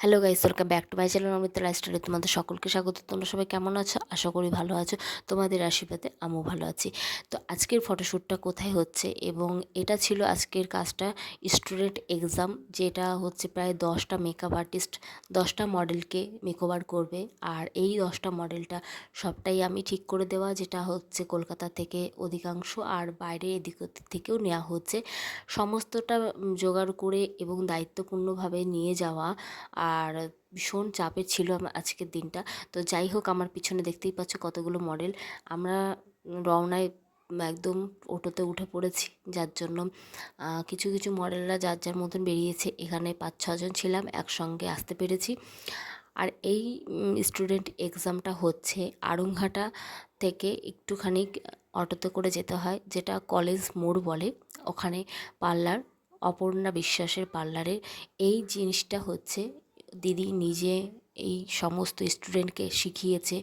Hello guys welcome back to my channel Amit লাইফস্টাইলে তোমাদের সকলকে স্বাগত। তোমরা সবাই কেমন আছো? আশা করি ভালো আছো। তোমাদের আশীর্বাদে আমিও ভালো আছি। তো আজকের ফটোশ্যুটটা কোথায় হচ্ছে এবং এটা ছিল আজকের কাজটা স্টুডেন্ট এক্সাম যেটা হচ্ছে প্রায় দশটা মেকআপ আর্টিস্ট দশটা মডেলকে মেকওভার করবে। আর এই দশটা মডেলটা সবটাই আমি ঠিক করে দেওয়া, যেটা হচ্ছে কলকাতা থেকে অধিকাংশ আর বাইরে এদিক থেকেও নেওয়া হচ্ছে। সমস্তটা জোগাড় করে এবং দায়িত্বপূর্ণভাবে নিয়ে যাওয়া। আর ভীষণ চাপের ছিল আজকের দিনটা। তো যাই হোক, আমার পিছনে দেখতেই পাচ্ছ কতগুলো মডেল আমরা রওনায় একদম অটোতে উঠে পড়েছি, যার জন্য কিছু কিছু মডেলরা যার যার মতন বেরিয়েছে, এখানে পাঁচ ছজন ছিলাম, একসঙ্গে আসতে পেরেছি। আর এই স্টুডেন্ট এক্সামটা হচ্ছে আড়ংঘাটা থেকে একটুখানি অটোতে করে যেতে হয়, যেটা কলেজ মোড় বলে। ওখানে পার্লার, অপর্ণা বিশ্বাসের পার্লারের এই জিনিসটা হচ্ছে দিদি নিজে এই সমস্ত স্টুডেন্টকে শিখিয়েছে।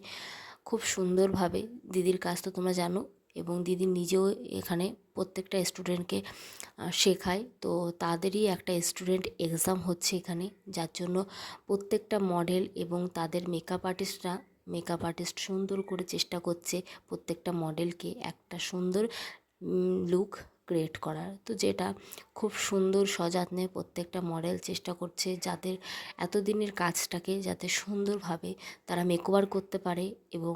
খুব সুন্দরভাবে দিদির কাজ তো তোমরা জানো এবং দিদি নিজেও এখানে প্রত্যেকটা স্টুডেন্টকে শেখায়। তো তাদেরই একটা স্টুডেন্ট এক্সাম হচ্ছে এখানে, যার জন্য প্রত্যেকটা মডেল এবং তাদের মেকআপ আর্টিস্টরা মেকআপ আর্টিস্ট সুন্দর করে চেষ্টা করছে প্রত্যেকটা মডেলকে একটা সুন্দর লুক ক্রিয়েট করার। তো যেটা খুব সুন্দর, সযত্নে প্রত্যেকটা মডেল চেষ্টা করছে যাদের এতদিনের কাজটাকে যাতে সুন্দরভাবে তারা মেকওভার করতে পারে এবং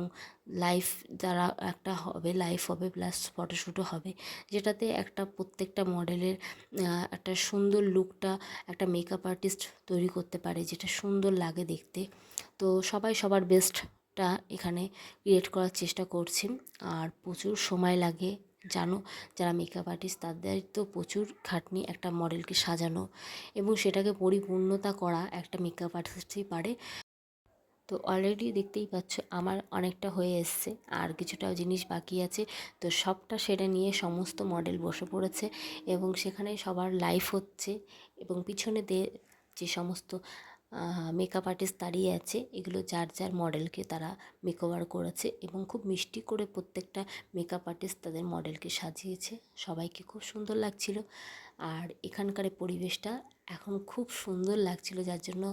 লাইফ যারা একটা হবে লাইফ হবে প্লাস ফটোশ্যুটও হবে, যেটাতে একটা প্রত্যেকটা মডেলের একটা সুন্দর লুকটা একটা মেকআপ আর্টিস্ট তৈরি করতে পারে যেটা সুন্দর লাগে দেখতে। তো সবাই সবার বেস্টটা এখানে ক্রিয়েট করার চেষ্টা করছি আর প্রচুর সময় লাগে জানো, যারা মেকআপ আর্টিস্ট তাদের তো প্রচুর খাটনি একটা মডেলকে সাজানো এবং সেটাকে পরিপূর্ণতা করা একটা মেকআপ আর্টিস্টই পারে। তো অলরেডি দেখতেই পাচ্ছ আমার অনেকটা হয়ে এসছে, আর কিছুটা জিনিস বাকি আছে। তো সবটা সেটা নিয়ে সমস্ত মডেল বসে পড়েছে এবং সেখানে সবার লাইফ হচ্ছে এবং পিছনে যে সমস্ত মেকআপ আর্টিস্ট দাঁড়িয়ে আছে। এগুলো যার যার মডেলকে তারা মেকওভার করেছে এবং খুব মিষ্টি করে প্রত্যেকটা মেকআপ আর্টিস্ট তাদের মডেলকে সাজিয়েছে। সবাইকে খুব সুন্দর লাগছিল। আর এখানকার পরিবেশটা এখন খুব সুন্দর লাগছিল, যার জন্য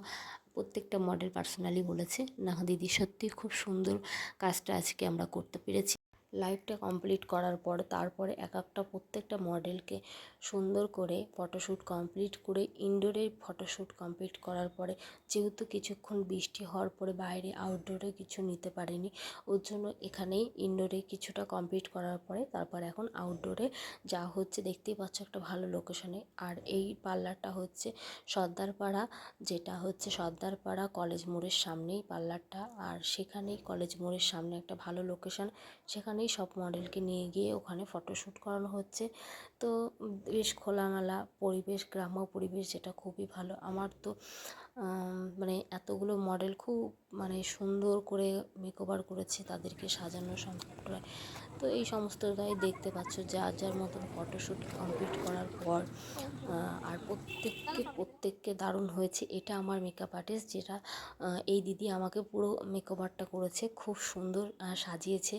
প্রত্যেকটা মডেল পার্সোনালি বলেছে না দিদি সত্যি খুব সুন্দর কাজটা আজকে আমরা করতে পেরেছি। লাইভটা কমপ্লিট করার পর তারপরে এক একটা প্রত্যেকটা মডেলকে সুন্দর করে ফটোশ্যুট কমপ্লিট করে ইনডোরে ফটোশ্যুট কমপ্লিট করার পরে যেহেতু কিছুক্ষণ বৃষ্টি হওয়ার পরে বাইরে আউটডোরে কিছু নিতে পারিনি, ওর জন্য এখানেই ইনডোরে কিছুটা কমপ্লিট করার পরে তারপর এখন আউটডোরে যা হচ্ছে দেখতেই পাচ্ছ একটা ভালো লোকেশনে আর এই পার্লারটা হচ্ছে সর্দারপাড়া, যেটা হচ্ছে সর্দারপাড়া কলেজ মোড়ের সামনেই পার্লারটা। আর সেখানেই কলেজ মোড়ের সামনে একটা ভালো লোকেশন সেখানেই সব মডেলকে নিয়ে গিয়ে ওখানে ফটোশ্যুট করানো হচ্ছে। তো বেশ খোলামেলা পরিবেশ, গ্রাম্য পরিবেশ যেটা খুবই ভালো। আমার তো মানে এতগুলো মডেল খুব মানে সুন্দর করে মেকওভার করেছে তাদেরকে সাজানো সম্পর্ক তো এই সমস্তটাই দেখতে পাচ্ছ, যার যার মতন ফটোশ্যুট কমপ্লিট করার পর আর প্রত্যেককে প্রত্যেককে দারুণ হয়েছে। এটা আমার মেকআপ আর্টিস্ট যেটা এই দিদি আমাকে পুরো মেকওভারটা করেছে, খুব সুন্দর সাজিয়েছে।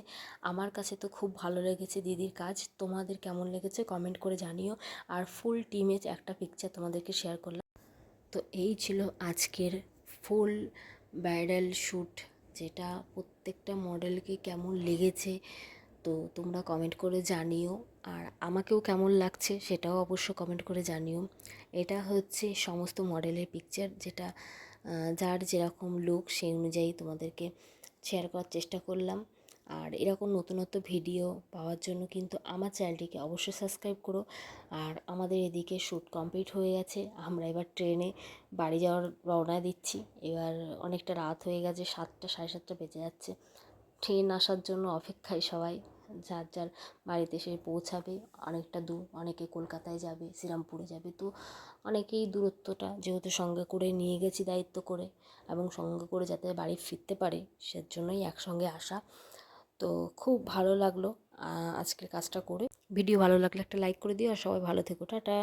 আমার কাছে তো খুব ভালো লেগেছে দিদির কাজ। তোমাদের কেমন লেগেছে? কমেন্ট করে জানিও। আর ফুল টিমেজ একটা পিকচার তোমাদেরকে শেয়ার করলাম। তো এই ছিল আজকের ফুল ব্রাইডাল শ্যুট, যেটা প্রত্যেকটা মডেলকে কেমন লেগেছে, তো তোমরা কমেন্ট করে জানিও। আর আমাকেও কেমন লাগছে সেটাও অবশ্য কমেন্ট করে জানিও। এটা হচ্ছে সমস্ত মডেলের পিকচার যেটা যার যেরকম লুক সেই অনুযায়ী তোমাদেরকে শেয়ার করার চেষ্টা করলাম। আর এরকম নতুনত্ব ভিডিও পাওয়ার জন্য কিন্তু আমার চ্যানেলটিকে অবশ্যই সাবস্ক্রাইব করো। আর আমাদের এদিকে শ্যুট কমপ্লিট হয়ে গেছে, আমরা এবার ট্রেনে বাড়ি যাওয়ার রওনা দিচ্ছি। এবার অনেকটা রাত হয়ে গেছে, সাতটা, সাড়ে সাতটা বেজে যাচ্ছে। ট্রেন আসার জন্য অপেক্ষায় সবাই, যার যার বাড়িতে সে পৌঁছাবে, অনেকটা দূর, অনেকে কলকাতায় যাবে, শ্রীরামপুরে যাবে। তো অনেকেই দূরত্বটা যেহেতু সঙ্গে করে নিয়ে গেছি দায়িত্ব করে এবং সঙ্গে করে যাতে বাড়ি ফিরতে পারে, সেজন্যই একসঙ্গে আসা। তো খুব ভালো লাগল আজকের কাজটা করে। ভিডিও ভালো লাগলে একটা লাইক করে দিও, আর সবাই ভালো থেকো। টাটা।